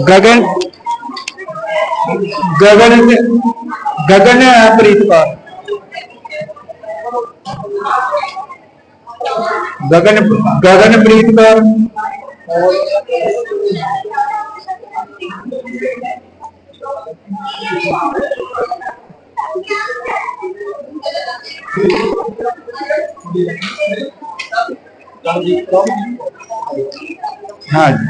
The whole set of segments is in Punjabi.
ਗਗਨ ਗਗਨ ਗਗਨ ਪ੍ਰੀਤ ਕੌਰ ਗਗਨ ਗਗਨਪ੍ਰੀਤ ਕੌਰ ਹਾਂ ਜੀ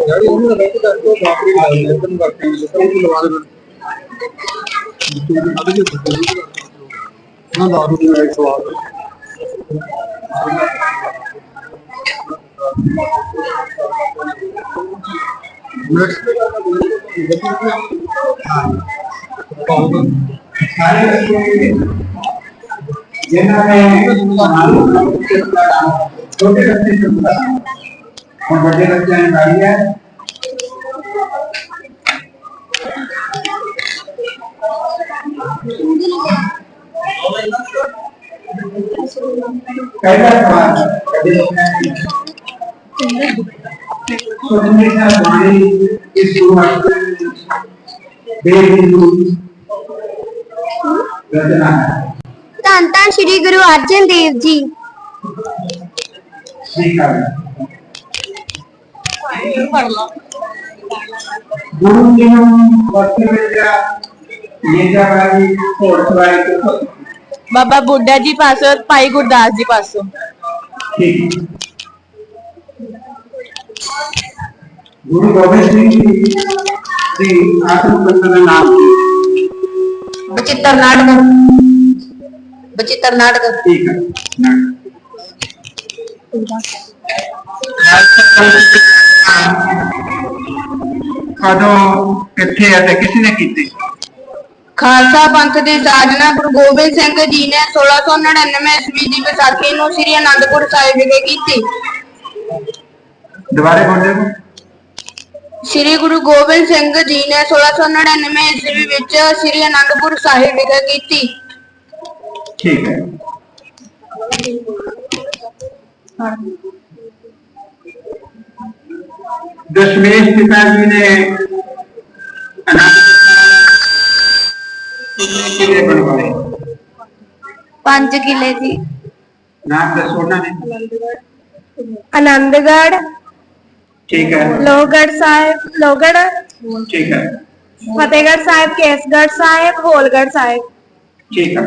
ਯਾਰ ਉਹਨੂੰ ਲੱਗਾ ਕਿ ਦੱਸ ਦੋ ਬਾਪਰੇ ਲਾ ਲੈ ਤੈਨੂੰ ਕਰਕੇ ਉਹ ਵੀ ਲਵਾ ਦੇ ਨਾ ਦਾਰੂ ਦੀ ਇੱਕ ਸਵਾਲ ਸਾਰੇ ਬੱਚੇ ਜਿਨ੍ਹਾਂ ਨੇ ਛੋਟੇ ਬੱਚੇ ਚੁੱਕਦਾ ਹੁਣ ਵੱਡੇ ਬੱਚਿਆਂ ਨੇ ਗਾੜੀ ਹੈ ਕਹਿੰਦਾ ਸਵਾਲ ਕਦੇ ਲੋਕਾਂ ਨੇ ਸੋਚਣੇ ਦਾ ਬਾਣੀ ਇਸ ਗੁਰਮਤਿ ਬੇਹਿੰਦੂ ਰਚਨਾ ਹੈ ਧੰਨ ਧੰਨ ਸ੍ਰੀ ਗੁਰੂ ਅਰਜਨ ਦੇਵ ਜੀ। ਠੀਕ ਹੈ ਗੁਰੂ ਜੀ ਨੂੰ ਵਰਤੀ ਵਿੱਚ ਇਹ ਜਾਵਾਂਗੀ ਸਵਾਈ ਤੋਂ। ਬਾਬਾ ਬੁੱਢਾ ਜੀ ਪਾਸੋਂ ਭਾਈ ਗੁਰਦਾਸ ਜੀ ਪਾਸੋਂ। ਠੀਕ। ਗੁਰੂ ਗੋਬਿੰਦ ਸਿੰਘ ਜੀ ਦੀ ਆਤਮ ਕਥਾ ਦਾ ਨਾਮ ਬਚਿੱਤਰ ਨਾਟਕ। ਬਚਿੱਤਰ ਨਾਟਕ। ਠੀਕ ਹੈ। ਕਦੋਂ ਕਿੱਥੇ ਅਤੇ ਕਿਸ ਨੇ ਕੀਤੀ? ਖਾਲਸਾ ਪੰਥ ਦੀ ਸਾਜਨਾ ਗੁਰੂ ਗੋਬਿੰਦ ਸਿੰਘ ਜੀ ਨੇ 1699 ਈਸਵੀ ਦੀ ਵਿਸਾਖੀ ਨੂੰ ਸ੍ਰੀ ਅਨੰਦਪੁਰ ਸਾਹਿਬ ਵਿਖੇ ਕੀਤੀ। ਦੁਬਾਰੇ ਬੋਲਦੇ ਹੋ? ਸ੍ਰੀ ਗੁਰੂ ਗੋਬਿੰਦ ਸਿੰਘ ਜੀ ਨੇ 1699 ਈਸਵੀ ਵਿੱਚ ਸ੍ਰੀ ਅਨੰਦਪੁਰ ਸਾਹਿਬ ਵਿਖੇ ਕੀਤੀ। ਠੀਕ ਹੈ। ਦਸ਼ਮੇਸ਼ ਪਿਤਾ ਜੀ ਨੇ ਅਨੰਦਪੁਰ ਕਿਵੇਂ ਬਣਵਾਏ? ਪੰਜ ਕਿਲੇ ਜੀ। ਨਾਮ ਦੱਸੋ ਨੇ ਆਨੰਦਗੜ੍ਹ ਠੀਕ ਹੈ ਲੋਹਗੜ੍ਹ ਸਾਹਿਬ ਲੋਹਗੜ੍ਹ ਠੀਕ ਹੈ ਫਤਿਹਗੜ੍ਹ ਸਾਹਿਬ ਕੇਸਗੜ੍ਹ ਸਾਹਿਬ ਹੋਲਗੜ੍ਹ ਸਾਹਿਬ ਠੀਕ ਹੈ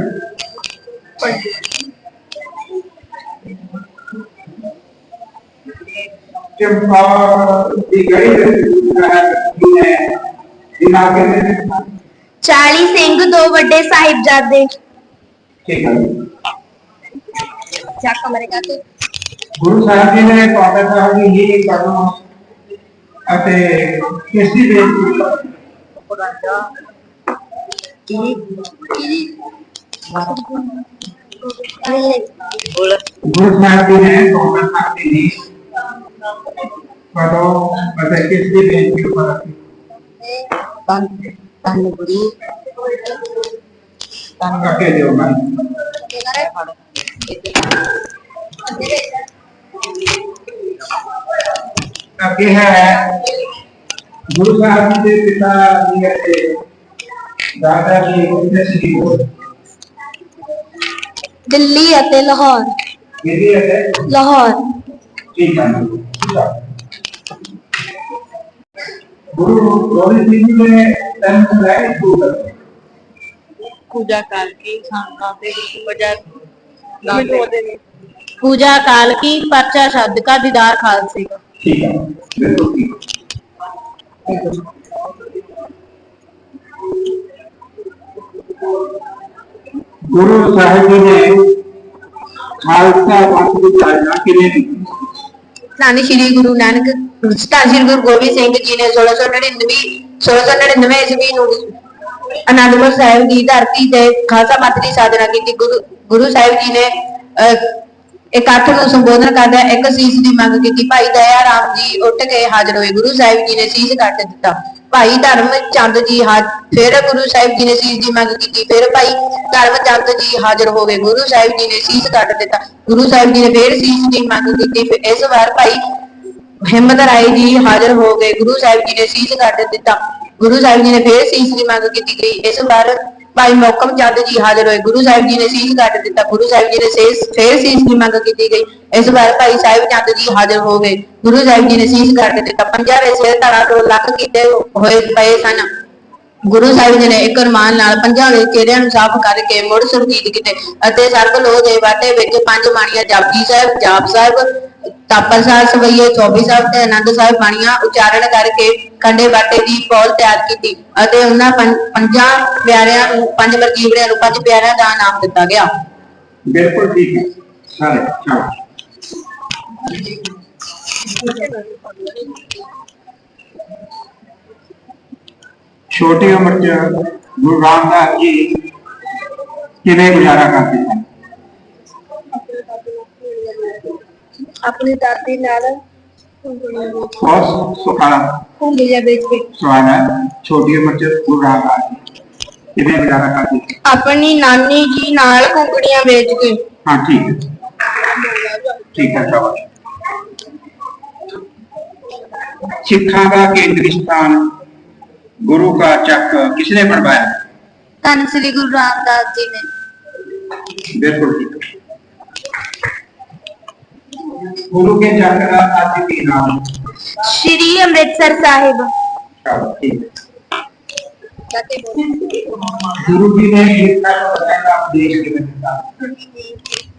ਚੰਪਾ ਦੀ ਗੜੀ ਦੇ ਹੈ ਦਿਮਾਗ ਦੇ 40 ਸਿੰਘ ਦੋ ਵੱਡੇ ਸਾਹਿਬਜ਼ਾਦੇ ਠੀਕ ਹੈ ਚੱਕ ਕਮਰੇ ਕਾ ਤੇ ਗੁਰੂ ਸਾਹਿਬ ਜੀ ਨੇ ਪਾਪਾ ਸਾਹਿਬ ਦੀ ਹੀ ਕਰਨਾ ਅਤੇ ਕਿਸ ਦੀ ਬੇਨਤੀ ਗੁਰੂ ਸਾਹਿਬ ਜੀ ਨੇ ਪਾਪਾ ਸਾਹਿਬ ਦੀ ਹੀ ਪੜੋ ਅਤੇ ਕਿਸ ਦੀ ਬੇਨਤੀ ਉੱਪਰ ਧੰਨ ਧੰਨ ਗੁਰੂ ਤਾਂ ਕਰਕੇ ਦਿਓ ਮੈਂ ਅੱਗੇ ਹੈ ਗੁਰੂ ਸਾਹਿਬ ਜੀ ਦੇ ਪਿਤਾ ਜੀ ਅਤੇ ਦਾਦਾ ਜੀ ਉਹਦੇ ਸੀ ਦਿੱਲੀ ਅਤੇ ਲਾਹੌਰ ਇਹਦੀ ਅਤੇ ਲਾਹੌਰ ਠੀਕ ਹੈ ਗੁਰੂ ਗੋਬਿੰਦ ਸਿੰਘ ਜੀ ਨੇ ਤਨ ਸੁਣਾਇਆ ਸੂਤ ਪੂਜਾ ਕਰਕੇ ਸੰਤਾਂ ਦੇ ਵਜਾ ਪੂਜਾ ਕਾਲ ਕੀ ਪਰਚਾ ਸ਼ਬਦ ਕਾ ਦੀਦਾਰ ਖਾਲਸੇ ਕਾ ਠੀਕ ਹੈ ਬਿਲਕੁਲ ਠੀਕ ਗੁਰੂ ਸਾਹਿਬ ਜੀ ਨੇ ਖਾਲਸਾ ਪੰਥ ਦੀ ਸਾਜਨਾ ਕਿਵੇਂ ਕੀਤੀ? ਧੰਨ ਸ਼੍ਰੀ ਗੁਰੂ ਨਾਨਕ ਧੰਨ ਸ਼੍ਰੀ ਗੁਰੂ ਗੋਬਿੰਦ ਸਿੰਘ ਜੀ ਨੇ 1699 1699 ਈਸਵੀ ਨੂੰ ਅਨੰਦਪੁਰ ਸਾਹਿਬ ਦੀ ਧਰਤੀ ਤੇ ਖਾਲਸਾ ਪੰਥ ਦੀ ਸਾਧਨਾ ਕੀਤੀ। ਗੁਰੂ ਗੁਰੂ ਸਾਹਿਬ ਜੀ ਨੇ ਇਕੱਠ ਨੂੰ ਸੰਬੋਧਨ ਕਰਦਿਆਂ ਇੱਕ ਸੀਸ ਦੀ ਮੰਗ ਕੀਤੀ। ਭਾਈ ਦਇਆ ਰਾਮ ਜੀ ਉੱਠ ਕੇ ਹਾਜ਼ਰ ਹੋਏ। ਗੁਰੂ ਸਾਹਿਬ ਜੀ ਨੇ ਸੀਸ ਕੱਟ ਦਿੱਤਾ। ਭਾਈ ਧਰਮ ਚੰਦ ਜੀ ਫਿਰ ਗੁਰੂ ਸਾਹਿਬ ਜੀ ਨੇ ਸੀਸ ਦੀ ਮੰਗ ਕੀਤੀ। ਫਿਰ ਭਾਈ ਧਰਮ ਚੰਦ ਜੀ ਹਾਜ਼ਰ ਹੋ ਗਏ। ਗੁਰੂ ਸਾਹਿਬ ਜੀ ਨੇ ਸੀਸ ਕੱਟ ਦਿੱਤਾ। ਗੁਰੂ ਸਾਹਿਬ ਜੀ ਨੇ ਫਿਰ ਸੀਸ ਦੀ ਮੰਗ ਕੀਤੀ। ਇਸ ਵਾਰ ਭਾਈ ਹਿੰਮਤ ਰਾਏ ਜੀ ਹਾਜ਼ਰ ਹੋ ਗਏ। ਗੁਰੂ ਸਾਹਿਬ ਜੀ ਨੇ ਸੀਸ ਕੱਟ ਦਿੱਤਾ। ਗੁਰੂ ਸਾਹਿਬ ਜੀ ਨੇ ਫਿਰ ਸੀਸ ਦੀ ਮੰਗ ਕੀਤੀ ਗਈ। ਇਸ ਵਾਰ ਭਾਈ ਮੋਕਮ ਚੰਦ ਜੀ ਹਾਜ਼ਰ ਹੋਏ। ਗੁਰੂ ਸਾਹਿਬ ਜੀ ਨੇ ਸੀਸ ਕੱਟ ਦਿੱਤਾ। ਗੁਰੂ ਸਾਹਿਬ ਜੀ ਨੇ ਸੀਸ ਫਿਰ ਸੀਸ ਦੀ ਮੰਗ ਕੀਤੀ ਗਈ। ਇਸ ਵਾਰ ਭਾਈ ਸਾਹਿਬ ਚੰਦ ਜੀ ਹਾਜ਼ਰ ਹੋ ਗਏ। ਗੁਰੂ ਸਾਹਿਬ ਜੀ ਨੇ ਸੀਸ ਕੱਟ ਦਿੱਤਾ। ਪੰਜਾਂ ਦੇ ਸਿਰ ਧੜਾ ਤੋਂ ਲੱਖ ਕੀਤੇ ਹੋਏ ਪਏ ਸਨ। ਗੁਰੂ ਸਾਹਿਬ ਜੀ ਨੇ ਇੱਕ ਰਮਾਨ ਨਾਲ ਪੰਜਾਂ ਦੇ ਚਿਹਰਿਆਂ ਨੂੰ ਸਾਫ਼ ਕਰਕੇ ਮੁੜ ਸੁਰਜੀਤ ਕੀਤੇ ਅਤੇ ਸਰਬ ਲੋਹ ਦੇ ਵਾਟੇ ਵਿੱਚ ਪੰਜ ਬਾਣੀਆਂ ਜਪਜੀ ਸਾਹਿਬ, ਜਾਪ ਸਾਹਿਬ ਤਾਪਰ ਸਾਹਿਬ, ਸਵਈਏ 24 ਸਾਹਿਬ ਤੇ ਆਨੰਦ ਸਾਹਿਬ ਬਾਣੀਆਂ ਉਚਾਰਨ ਕਰਕੇ ਖੰਡੇ ਬਾਟੇ ਦੀ ਪੌਲ ਤਿਆਰ ਕੀਤੀ ਅਤੇ ਉਹਨਾਂ ਪੰਜਾਂ ਪਿਆਰਿਆਂ ਨੂੰ, ਪੰਜ ਮਰਜੀਵੜਿਆਂ ਨੂੰ ਪੰਜ ਪਿਆਰਿਆਂ ਦਾ ਨਾਮ ਦਿੱਤਾ ਗਿਆ। ਬਿਲਕੁਲ ਠੀਕ ਹੈ। ਸਾਰੇ ਛੋਟੀ ਉਮਰ ਚ ਗੁਰੂ ਰਾਮਦਾਸ ਜੀ ਕਿਵੇਂ ਗੁਜ਼ਾਰਾ ਕਰਦੇ ਸਨ? अपनी दादी नाल और सुखाना कुंडिया बेच के। सुहाना छोटी उम्र च स्कूल रहा कितने गुजारा करती अपनी नानी जी नाल कुंडिया बेच के। हाँ ठीक है। ठीक है शाबाश सिखा का केंद्र स्थान? गुरु का चक किसने बनवाया धन श्री गुरु रामदास जी ने। बिल्कुल ठीक। है ਗੁਰੂ ਕੇ ਚੱਕਰ ਆਦਿ ਦੀ ਨਾਮ ਸ਼੍ਰੀ ਅੰਮ੍ਰਿਤਸਰ ਸਾਹਿਬ। ਗੁਰੂ ਜੀ ਨੇ ਈਰਖਾ ਤੋਂ ਬਚਣ ਦਾ ਉਪਦੇਸ਼ ਕਿਵੇਂ ਦਿੱਤਾ।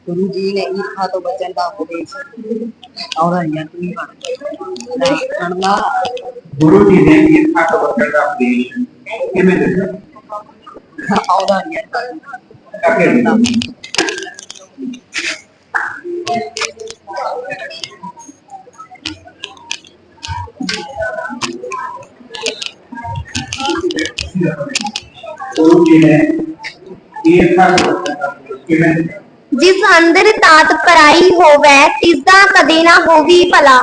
ਗੁਰੂ ਜੀ ਨੇ ਈਰਖਾ ਤੋਂ ਬਚਣ ਦਾ ਉਪਦੇਸ਼ ਔਰ ਯਤਨੀ ਬਣ ਦਾ ਗੁਰੂ ਜੀ ਨੇ ਈਰਖਾ ਤੋਂ ਬਚਣ ਦਾ ਉਪਦੇਸ਼ ਕਿਵੇਂ ਦਿੱਤਾ? ਔਰ ਯਤਨੀ जिस अंदर तात कराई हो वह तिजा कदे ना होगी भला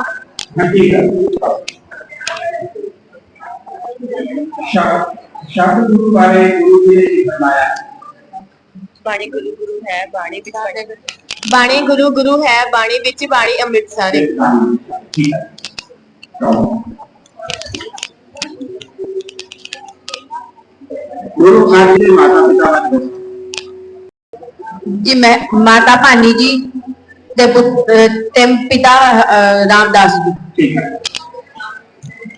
गुरु गुरु है भी पढ़े। ਬਾਣੀ ਗੁਰੂ ਗੁਰੂ ਹੈ ਬਾਣੀ ਵਿੱਚ ਬਾਣੀ ਅੰਮ੍ਰਿਤਸਰ ठीक है चलो। गुरु ਸਾਹਿਬ ਜੀ ਦੇ ਮਾਤਾ ਪਿਤਾ ਬਾਰੇ ਦੱਸੋ ਜੀ ਮੈਂ ਮਾਤਾ ਭਾਨੀ ਜੀ ਤੇ ਪੁੱਤ- ਅਹ ਤੇ ਪਿਤਾ ਅਹ, ਰਾਮਦਾਸ ਜੀ ਠੀਕ ਹੈ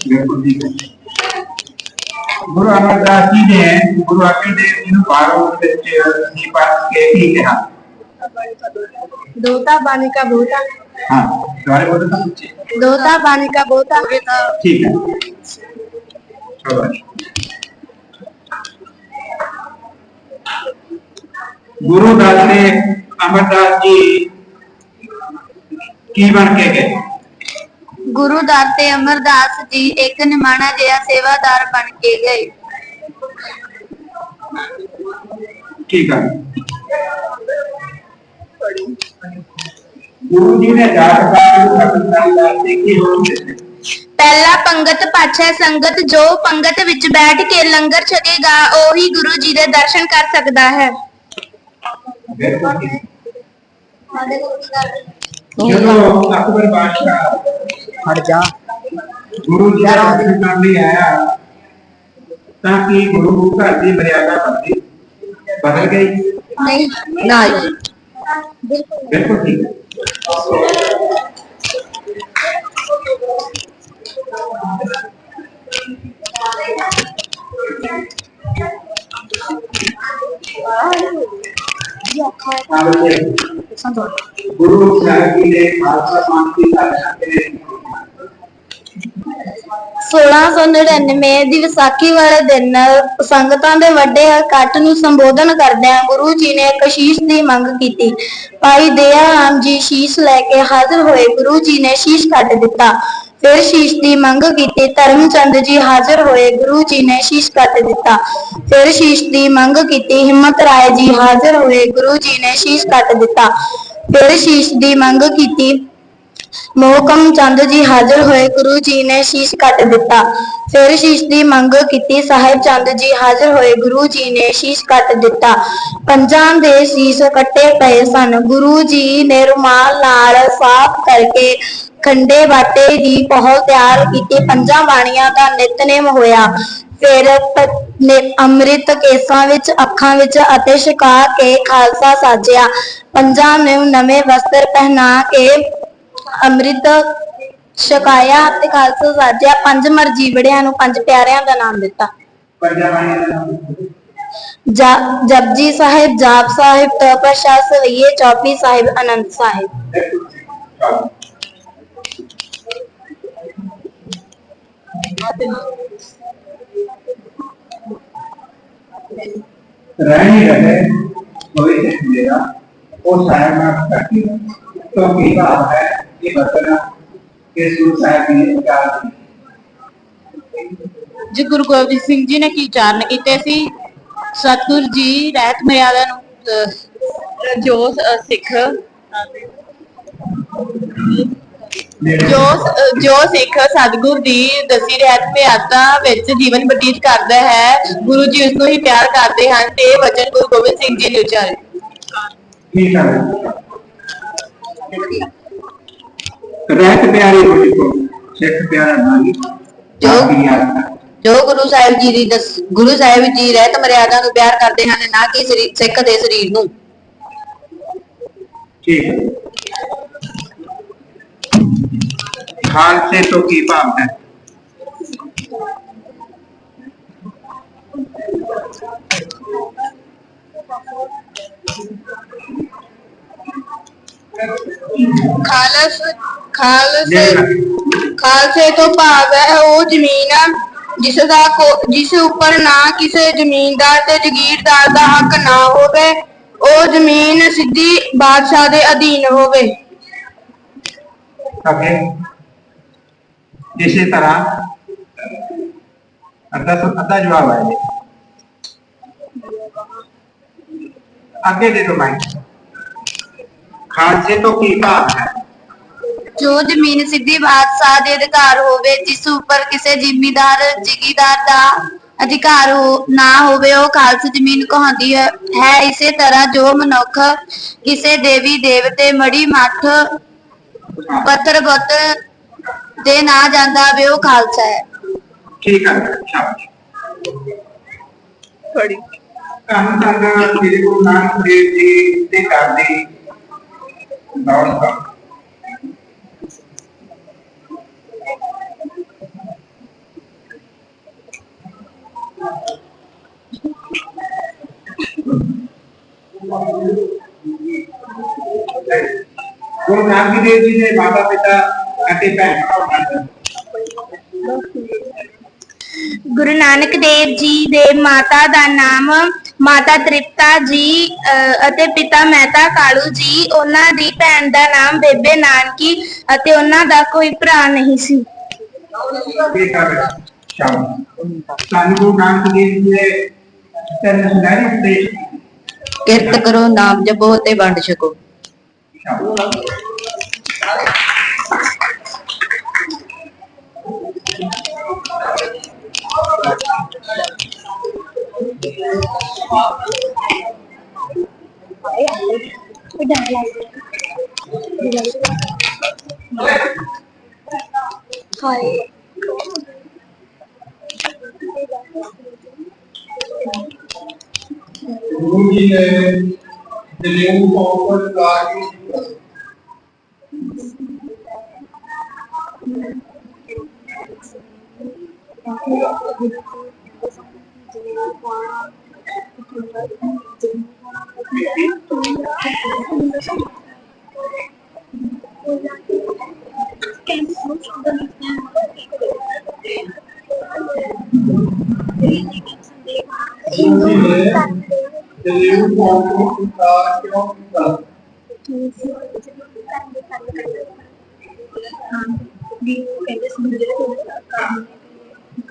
ਬਿਲਕੁਲ ਠੀਕ ਹੈ ਗੁਰੂ ਅਮਰਦਾਸ ਜੀ ਨੇ ਗੁਰੂ ਅਰਜਨ ਦੇਵ ਜੀ ਨੂੰ ਬਾਰੋਂ ਵਿੱਚ ਦੀ ਪਾਸ ਕੇ ਕੀ ਕਿਹਾ ਦੋਤਾ ਬਾਣੀ ਕਾ ਬੋਤਾ ਹਾਂ ਦੁਆਰੇ ਬੋਲੋ ਤਾਂ ਪੁੱਛੇ ਦੋਤਾ ਬਾਣੀ ਕਾ ਬੋਤਾ ਠੀਕ ਹੈ ਚਲੋ ਗੁਰੂ ਦਾਤੇ ਅਮਰਦਾਸ ਜੀ ਕੀ ਬਣ ਕੇ ਗਏ ਗੁਰੂ ਦਾਤੇ ਅਮਰਦਾਸ ਜੀ ਇੱਕ ਨਿਮਾਣਾ ਜਿਹਾ ਸੇਵਾਦਾਰ ਬਣ ਕੇ ਗਏ ਠੀਕ ਹੈ ਗੁਰੂ ਜੀ ਨੇ ਜਾਤ ਪਾਤ ਨੂੰ ਪਾਕਿਸਤਾਨ ਦਾ ਦੇਖੀ ਹੋਣੀ ਪਹਿਲਾ ਪੰਗਤ ਪਾਛੈ ਸੰਗਤ ਜੋ ਪੰਗਤ ਵਿੱਚ ਬੈਠ ਕੇ ਲੰਗਰ ਛਕੇਗਾ ਉਹੀ ਗੁਰੂ ਜੀ ਦੇ ਦਰਸ਼ਨ ਕਰ ਸਕਦਾ ਹੈ। ਜਦੋਂ ਅਕਬਰ ਬਾਦਸ਼ਾਹ ਹਟ ਜਾ। ਗੁਰੂ ਜੀ ਦਾ ਦਰਸ਼ਨ ਕਰਨ ਲਈ ਆਇਆ ਤਾਂ ਕਿ ਗੁਰੂ ਘਰ ਦੀ ਮਰਿਆਦਾ ਬਦਲੀ ਬਦਲ ਗਈ? ਨਹੀਂ। ਨਾ ਜੀ ਬਿਲਕੁਲ ਠੀਕ ਹੈ ਹਾਂ ਬੱਚੇ। ਗੁਰੂ ਸਾਹਿਬ 1699 ਦੀ ਵਿਸਾਖੀ ਵਾਲੇ ਦਿਨ ਸੰਗਤਾਂ ਦੇ ਵੱਡੇ ਇਕੱਠ ਨੂੰ ਸੰਬੋਧਨ ਕਰਦਿਆਂ ਗੁਰੂ ਜੀ ਨੇ ਇੱਕ ਦੀ ਮੰਗ ਕੀਤੀ। ਭਾਈ ਦਇਆ ਰਾਮ ਜੀ ਸ਼ੀਸ਼ ਲੈ ਕੇ ਹਾਜ਼ਰ ਹੋਏ ਗੁਰੂ ਜੀ ਨੇ ਸ਼ੀਸ਼ ਕੱਟ ਦਿੱਤਾ। ਫਿਰ ਸ਼ੀਸ਼ ਦੀ ਮੰਗ ਕੀਤੀ, ਧਰਮਚੰਦ ਜੀ ਹਾਜ਼ਰ ਹੋਏ, ਗੁਰੂ ਜੀ ਨੇ ਸ਼ੀਸ਼ ਕੱਟ ਦਿੱਤਾ। ਫਿਰ ਸ਼ੀਸ਼ ਦੀ ਮੰਗ ਕੀਤੀ, ਹਿੰਮਤ ਰਾਏ ਜੀ ਹਾਜ਼ਰ ਹੋਏ, ਗੁਰੂ ਜੀ ਨੇ ਸ਼ੀਸ਼ ਕੱਟ ਦਿੱਤਾ। ਫਿਰ ਸ਼ੀਸ਼ ਦੀ ਮੰਗ ਕੀਤੀ ਮੋਹਕਮ ਚੰਦ ਜੀ ਹਾਜ਼ਰ ਹੋਏ, ਗੁਰੂ ਜੀ ਨੇ ਸ਼ੀਸ਼ ਕੱਟ ਦਿੱਤਾ। ਫਿਰ ਸ਼ੀਸ਼ ਦੀ ਮੰਗ ਕੀਤੀ, ਸਾਹਿਬ ਚੰਦ ਜੀ ਹਾਜ਼ਰ ਹੋਏ, ਗੁਰੂ ਜੀ ਨੇ ਸ਼ੀਸ਼ ਕੱਟ ਦਿੱਤਾ। ਪੰਜਾਂ ਦੇ ਸ਼ੀਸ਼ ਕੱਟੇ ਪਏ ਸਨ। ਗੁਰੂ ਜੀ ਨੇ ਰੁਮਾਲ ਨਾਲ ਸਾਫ਼ ਕਰਕੇ ਖੰਡੇ ਬਾਟੇ ਦੀ ਪਹੁਲ ਤਿਆਰ ਕੀਤੀ। ਪੰਜਾਂ ਬਾਣੀਆਂ ਦਾ ਨਿਤਨੇਮ ਹੋਇਆ। ਫਿਰ ਨੇ ਅੰਮ੍ਰਿਤ ਕੇਸਾਂ ਵਿੱਚ, ਅੱਖਾਂ ਵਿੱਚ ਅਤੇ ਛਕਾ ਕੇ ਖਾਲਸਾ ਸਾਜਿਆ। ਪੰਜਾਂ ਨੂੰ ਨਵੇਂ ਵਸਤਰ ਪਹਿਨਾ ਕੇ ਅੰਮ੍ਰਿਤ ਛਕਾਇਆ ਤੇ ਖਾਲਸਾ ਸਾਜਿਆ, ਪੰਜ ਮਰਜੀਵੜਿਆਂ ਨੂੰ ਪੰਜ ਪਿਆਰਿਆਂ ਦਾ ਨਾਮ ਦਿੱਤਾ। ਜਪਜੀ ਸਾਹਿਬ, ਜਾਪ ਸਾਹਿਬ ਤਪਸ਼ਾ ਸਵਈਏ, ਚੌਪੀ ਸਾਹਿਬ ਅਨੰਦ ਸਾਹਿਬ। ਰਹਿਣੀ ਰਹੇ, ਕੋਈ ਮੇਰਾ ਉਹ ਸਾਹਿਬ ਨਾਲ ਕਰਤੀ तो की बात है ये बताना कि सुर साहब ने क्या ਜੀ ਗੁਰੂ ਗੋਬਿੰਦ ਸਿੰਘ ਜੀ ਨੇ ਕੀ ਉਚਾਰਨ ਕੀਤੇ ਸੀ ਸਤਿਗੁਰ ਜੀ ਰਹਿਤ ਮਰਿਆਦਾ ਨੂੰ ਅਹ, ਜੋ ਅਹ, ਸਿੱਖ ਜੋ ਅਹ, ਜੋ ਸਿੱਖ ਸਤਿਗੁਰ ਦੀ ਦਸੀ ਰਹਿਤ ਮਰਿਆਦਾ ਵਿੱਚ ਜੀਵਨ ਬਤੀਤ ਕਰਦਾ ਹੈ ਗੁਰੂ ਜੀ ਉਸ ਨੂੰ ਹੀ ਪਿਆਰ ਕਰਦੇ ਹਨ ਤੇ ਇਹ ਵਚਨ ਗੁਰੂ ਗੋਬਿੰਦ ਸਿੰਘ ਜੀ ਨੇ ਉਚਾਰੇ ठीक है ਰਹਿਤ ਪਿਆਰੇ ਰੋਟੀ ਕੋ ਸਿੱਖ ਪਿਆਰਾ ਨਾਲੀ ਜਾਤੀ ਆਸਰਾ ਜੋ ਗੁਰੂ ਸਾਹਿਬ ਜੀ ਦੀ ਦਸ ਗੁਰੂ ਸਾਹਿਬ ਜੀ ਰਹਿਤ ਮਰਿਆਦਾ ਨੂੰ ਪਿਆਰ ਕਰਦੇ ਹਨ ਨਾ ਕਿ ਸਿੱਖ ਦੇ ਸਰੀਰ ਨੂੰ। ਠੀਕ ਖਾਲਸੇ ਤੋਂ ਕੀ ਭਾਵਨਾ ਹੈ? ਖਾਲਸ ਖਾਲਸੇ ਖਾਲਸੇ ਤੋਂ ਭਾਵ ਹੈ ਉਹ ਜ਼ਮੀਨ ਜਿਸ ਦਾ ਜਿਸ ਉੱਪਰ ਨਾ ਕਿਸੇ ਜ਼ਮੀਂਦਾਰ ਤੇ ਜ਼ਗੀਰਦਾਰ ਦਾ ਹੱਕ ਨਾ ਹੋਵੇ ਉਹ ਜ਼ਮੀਨ ਸਿੱਧੀ ਬਾਦਸ਼ਾਹ ਦੇ ਅਧੀਨ ਹੋਵੇ। ਅਗੇ ਇਸੇ ਤਰ੍ਹਾਂ ਅੱਧਾ ਅੱਧਾ ਜਵਾਬ ਆਇਆ ਅੱਗੇ ਦੇ ਦੋ ਮੈਂ ਖਾਲਸੇ ਤੋਂ ਕੀ ਭਾਵ ਹੈ? ਜੋ ਜ਼ਮੀਨ ਸਿੱਧੀ ਬਾਦਸ਼ਾਹ ਦੇ ਅਧਿਕਾਰ ਹੋਵੇ ਜਿਸ ਉੱਪਰ ਕਿਸੇ ਜ਼ਿਮੀਦਾਰ ਜ਼ਿਗੀਦਾਰ ਦਾ ਅਧਿਕਾਰ ਹੋ ਨਾ ਹੋਵੇ ਉਹ ਖਾਲਸ ਜ਼ਮੀਨ ਕਹਾਉਂਦੀ ਹੈ। ਹੈ ਇਸੇ ਤਰ੍ਹਾਂ ਜੋ ਮਨੁੱਖ ਕਿਸੇ ਦੇਵੀ ਦੇਵਤੇ ਮੜੀ ਮੱਠ ਪੱਤਰ ਬੁੱਤ ਦੇ ਨਾ ਜਾਂਦਾ ਵੇ ਉਹ ਖਾਲਸਾ ਹੈ। ਠੀਕ ਹੈ ਸ਼ਾਬਾਸ਼ ਪੜੀ ਕੰਮ ਕਰਨਾ ਸ੍ਰੀ ਨਾਨਕ ਦੇਵ ਜੀ ਦੇ ਕਰਦੇ ਦੀ ਦੌੜ ਗੁਰੂ ਨਾਨਕ ਦੇਵ ਜੀ ਦੇ ਮਾਤਾ ਪਿਤਾ ਅਤੇ ਭੈਣ ਭਰਾਵਾਂ ਗੁਰੂ ਨਾਨਕ ਦੇਵ ਜੀ ਦੇ ਮਾਤਾ ਦਾ ਨਾਮ ਮਾਤਾ ਤ੍ਰਿਪਤਾ ਜੀ ਅਤੇ ਪਿਤਾ ਮਹਿਤਾ ਕਾਲੂ ਜੀ ਉਹਨਾਂ ਦੀ ਭੈਣ ਦਾ ਨਾਮ ਬੇਬੇ ਨਾਨਕੀ ਅਤੇ ਉਹਨਾਂ ਦਾ ਕੋਈ ਭਰਾ ਨਹੀਂ ਸੀ। ਸਾਨੂੰ ਗੁਰੂ ਨਾਨਕ ਦੇਵ ਜੀ ਦੇ ਤਿੰਨ ਸੁਨਹਿਰੀ ਉਪਦੇਸ਼ ਕਿਰਤ ਕਰੋ ਨਾਮ ਜਪੋ ਤੇ ਵੰਡ ਛਕੋ। ਸ਼ਾਬਾਸ਼ ਗੁਰੂ ਜੀ ਨੇ ਦਿਲਿਓ ਪੌਪਰ ਕਾਜੀ Thank you. ਪਾਉਣ ਤੋਂ ਇਨਕਾਰ ਕਿਉਂ ਕੀਤਾ di kampus sendiri.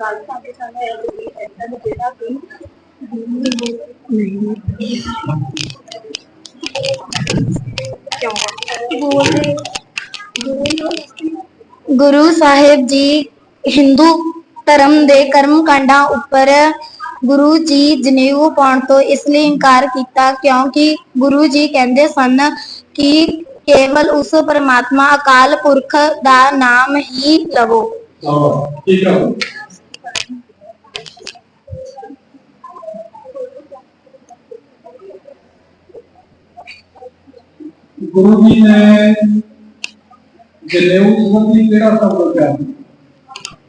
ਸੀ ਜਿਹੜੇ ਤੋਂ ਕੰਮ ਗੱਲ ਸਾਡੇ ਸਾਹਮਣੇ ਹੈ ਕਿ ਐਸਾ ਦਾ ਜਿਹੜਾ ਕਿ ਗੁਰੂ ਸਾਹਿਬ ਜੀ ਹਿੰਦੂ ਧਰਮ ਦੇ ਕਰਮ ਕਾਂਡਾਂ ਉੱਪਰ ਗੁਰੂ ਜੀ ਜਨੇਊ ਪਾਉਣ ਤੋਂ ਇਸ ਲਈ ਇਨਕਾਰ ਕੀਤਾ ਕਿਉਂਕਿ ਗੁਰੂ ਜੀ ਕਹਿੰਦੇ ਸਨ ਕਿ ਕੇਵਲ ਉਸ ਪਰਮਾਤਮਾ ਅਕਾਲ ਪੁਰਖ ਦਾ ਨਾਮ ਹੀ ਲਵੋ। ਹਾਂ ਠੀਕ ਹੈ ਗੁਰੂ ਜੀ ਨੇ ਜਨੇਊ ਸੰਬੰਧੀ ਕਿਹੜਾ ਸ਼ਬਦ ਕਿਹਾ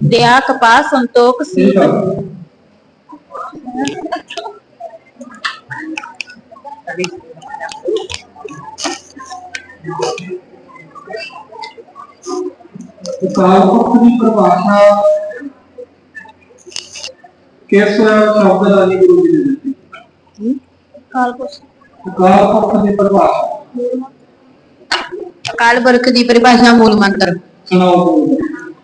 ਦਇਆ ਕਪਾਹ ਸੰਤੋਖ ਸੀ। ਪੁਰਖ ਦੀ ਪਰਿਭਾਸ਼ਾ ਕਿਸ ਸ਼ਬਦ ਨਾਲ ਜੀ ਗੁਰੂ ਜੀ ਨੇ ਦਿੱਤੀ? ਕਾਲ ਪੁਰਖ ਅਕਾਲ ਪੁਰਖ ਦੀ ਪਰਿਭਾਸ਼ਾ। ਅਕਾਲ ਪੁਰਖ ਦੀ ਪਰਿਭਾਸ਼ਾ ਮੂਲ ਮੰਤਰ। ਸੁਣਾਓ ਗੁਰੂ ਜੀ।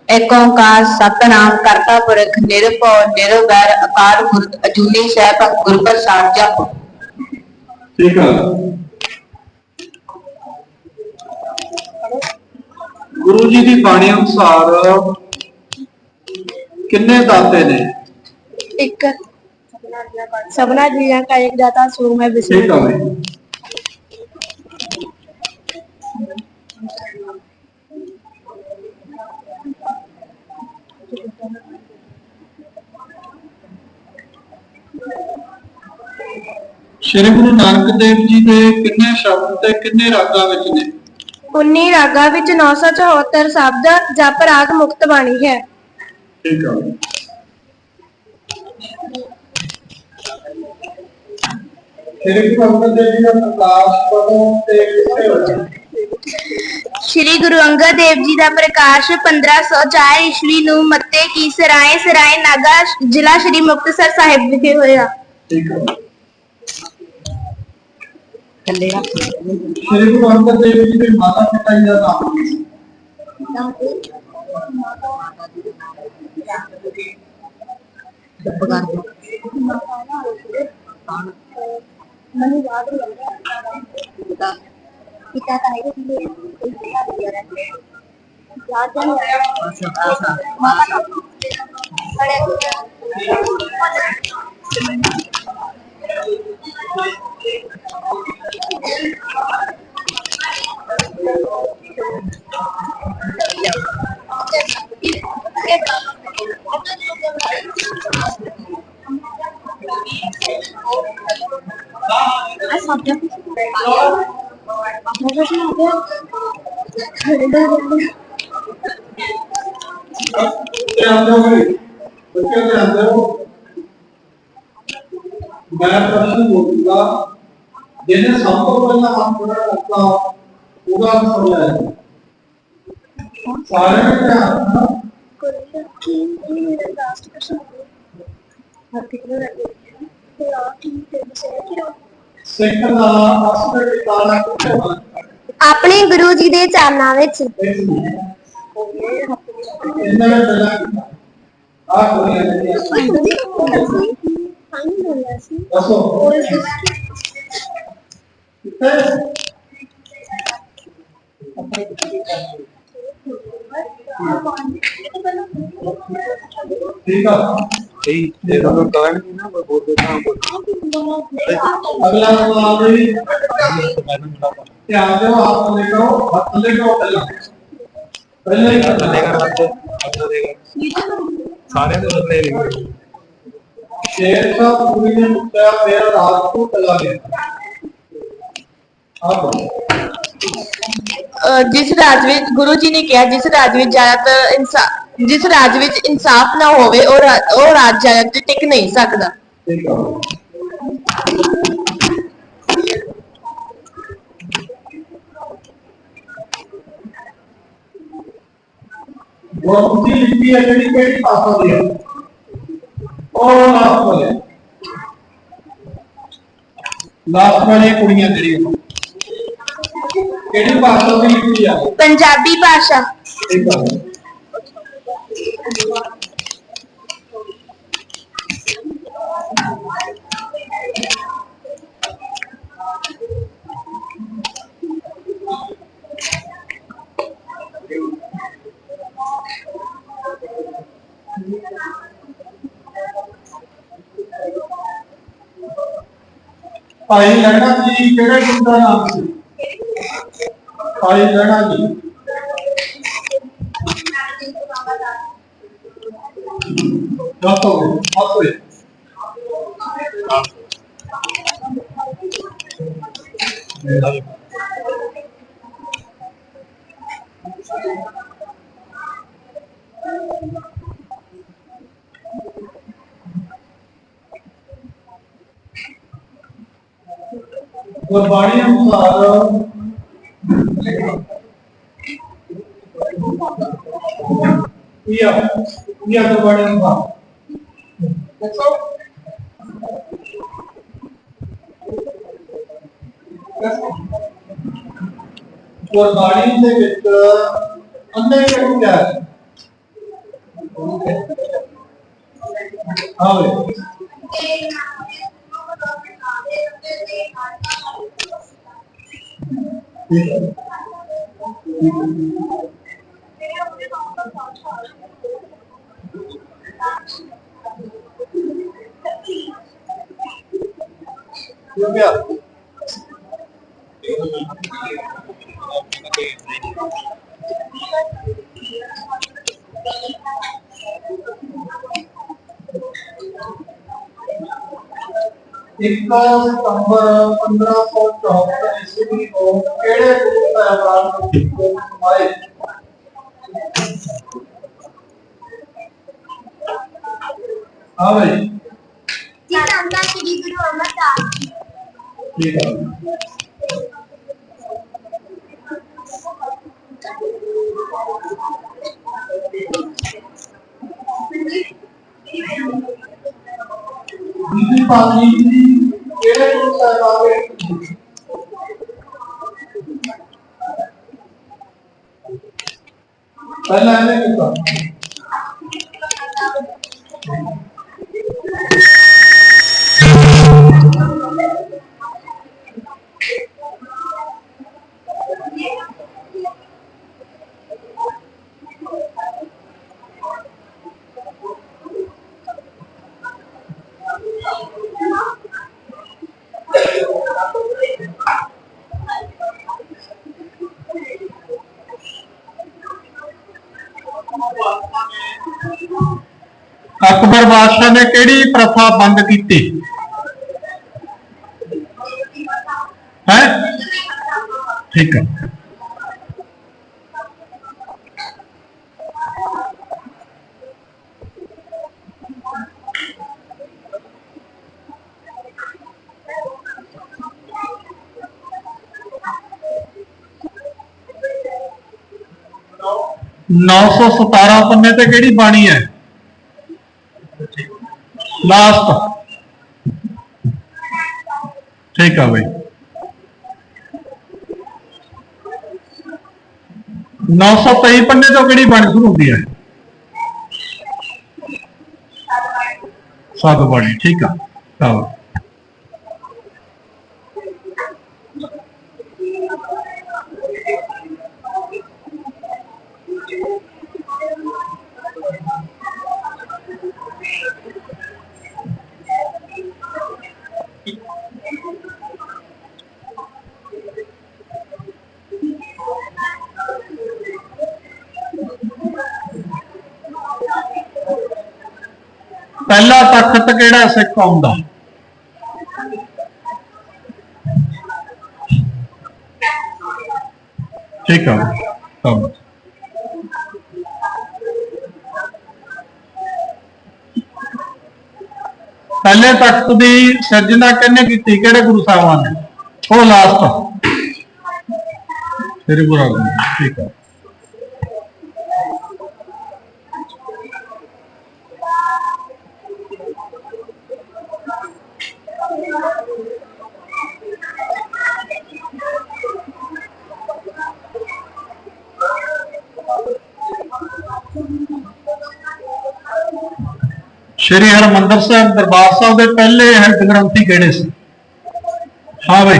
ਏਕ ਓੰਕਾਰ ਸਤਨਾਮ ਕਰਤਾ ਪੁਰਖ ਨਿਰਭਉ ਨਿਰਵੈਰ ਅਕਾਲ ਮੂਰਤ ਅਜੂਨੀ ਸਹਿਬ ਗੁਰ ਪ੍ਰਸਾਦ ਜਪ। ਠੀਕ ਹੈ ਗੁਰੂ ਜੀ ਦੀ ਬਾਣੀ ਅਨੁਸਾਰ ਕਿੰਨੇ ਦਾਤੇ ਨੇ? ਇੱਕ। ਸਭਨਾ ਜੀਆਂ ਕਾ ਇੱਕ ਦਾਤਾ ਸੂਰ ਮੈਂ ਵਿਸ਼ਨੂੰ। ਠੀਕ ਹੈ ਸ਼੍ਰੀ ਗੁਰੂ ਨਾਨਕ ਦੇਵ ਜੀ ਦੇ ਕਿੰਨੇ ਸ਼ਬਦ ਤੇ ਕਿੰਨੇ ਰਾਗਾਂ ਵਿੱਚ ਨੇ? 19 ਰਾਗਾਂ ਵਿੱਚ 974 ਸ਼ਬਦ ਜਪ ਰਾਗ ਮੁਕਤ ਬਾਣੀ ਹੈ। ਠੀਕ ਹੈ ਸ਼੍ਰੀ ਗੁਰੂ ਅੰਗਦ ਦੇਵ ਜੀ ਦਾ ਪ੍ਰਕਾਸ਼ ਕਦੋਂ ਤੇ ਕਿੱਥੇ ਹੋਇਆ? ਸ਼੍ਰੀ ਗੁਰੂ ਅੰਗਦ ਦੇਵ ਜੀ ਦਾ ਪ੍ਰਕਾਸ਼ 1504 ਈਸਵੀ ਨੂੰ ਮੱਤੇ ਕੀ ਸਰਾਏ ਸਰਾਏ ਨਾਗਾ ਜ਼ਿਲ੍ਹਾ ਸ਼੍ਰੀ ਮੁਕਤਸਰ ਸਾਹਿਬ ਵਿਖੇ ਹੋਇਆ। ਠੀਕ ਹੈ ਥੱਲੇ ਰੱਖ ਸ਼੍ਰੀ ਗੁਰੂ ਅੰਗਦ ਦੇਵ ਜੀ ਦੇ ਮਾਤਾ ਪਿਤਾ ਜੀ ਦਾ ਨਾਮ ਕੀ ਸੀ? ਚੁੱਪ ਕਰ ਜਾ ਮੈਨੂੰ ਯਾਦ ਪਿਤਾ ਪਿਤਾ ਤਾਂ ਹੈ ਕਿ ਯਾਦ ਨਹੀਂ ਬਸ ਬਸ ਧਿਆਨ ਦਿਓ ਬਈ ਬੱਚੇ ਧਿਆਨ ਮੈਂ ਪ੍ਰਸ਼ਨ ਬੋਲੂਗਾ ਜਿਹਨੇ ਸਭ ਤੋਂ ਪਹਿਲਾਂ ਹੱਥ ਖੜਾ ਕੀਤਾ ਉਹਦਾ ਆਨਸਰ ਲੈ ਲਓ। ਸਾਰਿਆਂ ਧਿਆਨ ਨਾਲ ਸਿੱਖ ਦਾ ਅਸਲ ਟਿਕਾਣਾ ਕਿੱਥੇ ਹੋਣਾ ਆਪਣੇ ਗੁਰੂ ਜੀ ਦੇ ਚਰਨਾਂ ਵਿੱਚ। ਠੀਕ ਆ। ਸਹੀ ਜੇ ਤੁਹਾਨੂੰ ਕਰਨ ਨਾ ਬੋਲ ਦੇ ਤਾਂ ਅਗਲਾ ਸਵਾਲ ਜੀ ਧਿਆਨ ਦਿਓ ਹੱਥ ਲੈ ਕੇ ਆਓ ਹੱਥ ਲੈ ਕੇ ਆਓ ਪਹਿਲਾਂ ਪਹਿਲਾਂ ਹੀ ਕਰ ਥੱਲੇ ਕਰ ਹੱਥ ਅੱਧਾ ਦੇਗਾ ਸਾਰਿਆਂ ਦੇ ਥੱਲੇ ਨਹੀਂ ਸ਼ੇਰ ਸਾਹਿਬ ਪੂਰੀ ਨੇ ਮੁੱਕਿਆ ਮੇਰਾ ਰਾਤ ਤੋਂ ਚਲਾ ਗਿਆ ਆਪ ਅਹ ਜਿਸ ਰਾਜ ਵਿੱਚ ਗੁਰੂ ਜੀ ਨੇ ਕਿਹਾ ਜਿਸ ਰਾਜ ਵਿੱਚ ਜ਼ਿਆਦਾਤਰ ਇਨਸਾਫ ਜਿਸ ਰਾਜ ਵਿੱਚ ਇਨਸਾਫ ਨਾ ਹੋਵੇ ਉਹ ਰਾ- ਉਹ ਰਾਜ ਜ਼ਿਆਦਾ ਟਿਕ ਨਹੀਂ ਸਕਦਾ। ਠੀਕ ਆ ਗੁਰਮੁਖੀ ਲਿਪੀ ਹੈ ਜਿਹੜੀ ਕਿਹੜੀ ਭਾਸ਼ਾ ਦੀ ਹੈ? ਉਹ ਲਾਸਟ ਵਾਲੇ ਲਾਸਟ ਵਾਲੀਆਂ ਕੁੜੀਆਂ ਜਿਹੜੀਆਂ ਕਿਹੜੀ ਭਾਸ਼ਾ ਦੀ ਲਿਖੀ ਆ? ਪੰਜਾਬੀ ਭਾਸ਼ਾ। ਠੀਕ ਆ ਭਾਈ ਲਹਿਣਾ ਜੀ ਕਿਹੜੇ ਗੁਰੂ ਦਾ ਨਾਮ ਸੀ ਭਾਈ ਲਹਿਣਾ ਜੀ ਦੱਸੋ ਦੱਸੋ ਜੀ। ਗੁਰਬਾਣੀ ਅਨੁਸਾਰ ਇਹ ਇਹ ਗੁਰਬਾਣੀ ਅਨੁਸਾਰ ਦੇਖੋ ਗੁਰਬਾਣੀ ਦੇ ਵਿੱਚ ਅੰਨੇ ਕਿਹੜੀ ਹੈ ਆਵੇ ਠੀਕ ਹੈ ਕਿਉਂ ਇੱਕ ਸਤੰਬਰ 1574 ਈਸਵੀ ਨੂੰ ਕਿਹੜੇ ਗੁਰੂ ਸਾਹਿਬਾਨ ਨੂੰ ਆਏ ਹਾਂ ਭਾਈ ਜੀ ਸੰਤਾ ਸ੍ਰੀ ਗੁਰੂ ਅਮਰਦਾਸ ਜੀ। ਠੀਕ ਹੈ ਬੀਬੀ ਪਾਲੀ ਜੀ ਕਿਹੜੇ ਗੁਰੂ ਸਾਹਿਬਾਨ ਦੇ ਪਹਿਲਾਂ ਇਹਨੇ ਕੀਤਾ। ਅਕਬਰ ਬਾਦਸ਼ਾਹ ਨੇ ਕਿਹੜੀ ਪ੍ਰਥਾ ਬੰਦ ਕੀਤੀ? ਹੈ? ਠੀਕ ਹੈ। ਨੌ ਸੌ ਸਤਾਰਾਂ ਪੰਨੇ ਤੇ ਕਿਹੜੀ ਬਾਣੀ ਹੈ? ਲਾਸਟ ਠੀਕ ਆ ਬਈ। 923 ਪੰਨੇ ਤੋਂ ਕਿਹੜੀ ਬਾਣੀ ਸ਼ੁਰੂ ਹੁੰਦੀ ਹੈ? ਸਾਧ ਬਾਣੀ, ਠੀਕ ਆ। ਚਲੋ। ਪਹਿਲਾ ਤਖਤ ਕਿਹੜਾ ਸਿੱਖ ਕੌਮ ਠੀਕ ਆ। ਕੰਮ ਪਹਿਲੇ ਤਖਤ ਦੀ ਸਿਰਜਣਾ ਕਿਹਨੇ ਕੀਤੀ? ਕਿਹੜੇ ਗੁਰੂ ਸਾਹਿਬਾਨ ਨੇ? ਉਹ ਲਾਸਟ ਸ੍ਰੀ ਗੁਰੂ ਅਰਜਨ ਠੀਕ ਆ। ਸ਼੍ਰੀ ਹਰਮੰਦਰ ਸਾਹਿਬ ਦਰਬਾਰ ਸਾਹਿਬ ਦੇ ਪਹਿਲੇ ਹੈਡ ਗ੍ਰੰਥੀ ਕਿਹੜੇ ਸੀ? ਹਾਂ ਬਈ।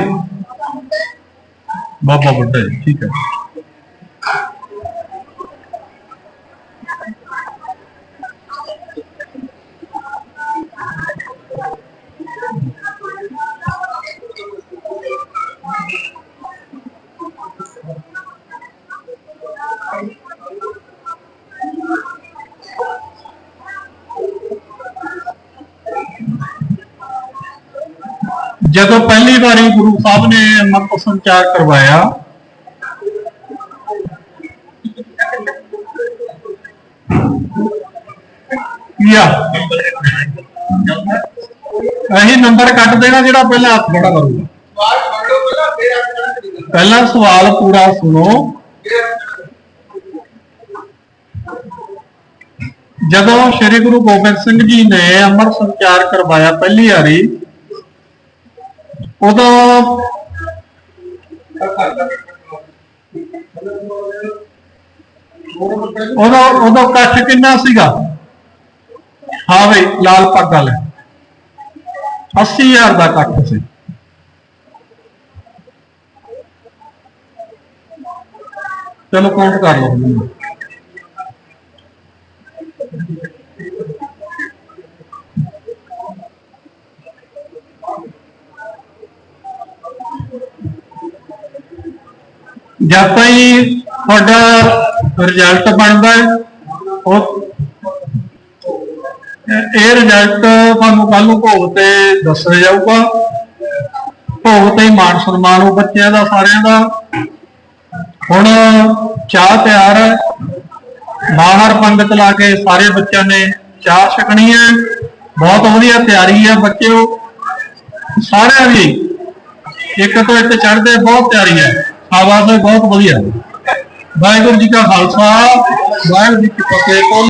ਬਾਬਾ ਬੁੱਢਾ ਜੀ, ਠੀਕ ਹੈ। ਜਦੋਂ ਪਹਿਲੀ ਵਾਰੀ ਗੁਰੂ ਸਾਹਿਬ ਨੇ ਅੰਮ੍ਰਿਤ ਸੰਚਾਰ ਕਰਵਾਇਆ, ਯਾ। ਅਹੀਂ ਨੰਬਰ ਕੱਟ ਦੇਣਾ ਜਿਹੜਾ ਪਹਿਲਾਂ ਹੱਥ ਖੜਾ ਕਰੂਗਾ। ਪਹਿਲਾਂ ਸਵਾਲ ਪੂਰਾ ਸੁਣੋ। ਜਦੋਂ ਸ੍ਰੀ ਗੁਰੂ ਗੋਬਿੰਦ ਸਿੰਘ ਜੀ ਨੇ ਅੰਮ੍ਰਿਤ ਸੰਚਾਰ ਕਰਵਾਇਆ ਪਹਿਲੀ ਵਾਰੀ ਉਦੋਂ ਉਦੋਂ ਉਦੋਂ ਇਕੱਠ ਕਿੰਨਾ ਸੀਗਾ? ਹਾਂ ਬਈ, ਲਾਲ ਪੱਗ ਵਾਲੇ। 80000 ਦਾ ਕੱਠ ਸੀ। ਚਲੋ ਕਾਊਂਟ ਕਰ ਲਓ। ਜਦ ਤਾਈਂ ਤੁਹਾਡਾ ਰਿਜ਼ਲਟ ਬਣਦਾ ਹੈ। ਉਹ ਇਹ- ਰਿਜ਼ਲਟ ਤੁਹਾਨੂੰ ਕੱਲ ਨੂੰ ਭੋਗ ਤੇ ਦੱਸਿਆ ਜਾਊਗਾ। ਭੋਗ ਤੇ ਹੀ ਮਾਨ ਸਨਮਾਨ ਹੋ ਬੱਚਿਆਂ ਦਾ, ਸਾਰਿਆਂ ਦਾ। ਹੁਣ ਚਾਹ ਤਿਆਰ ਹੈ। ਬਾਹਰ ਪੰਗਤ ਲਾ ਕੇ ਸਾਰੇ ਬੱਚਿਆਂ ਨੇ ਚਾਹ ਛਕਣੀ ਹੈ। ਬਹੁਤ ਵਧੀਆ ਤਿਆਰੀ ਹੈ ਬੱਚਿਓ। ਸਾਰਿਆਂ ਦੀ ਇੱਕ ਤੋਂ ਇੱਕ ਚੜ੍ਹਦੇ ਬਹੁਤ ਤਿਆਰੀ ਹੈ। ਆਵਾਜ਼ ਬਹੁਤ ਵਧੀਆ ਵਾਹਿਗੁਰੂ ਜੀ ਕਾ ਖਾਲਸਾ ਵਾਹਿਗੁਰੂ ਜੀ ਕੀ ਫਤਿਹ।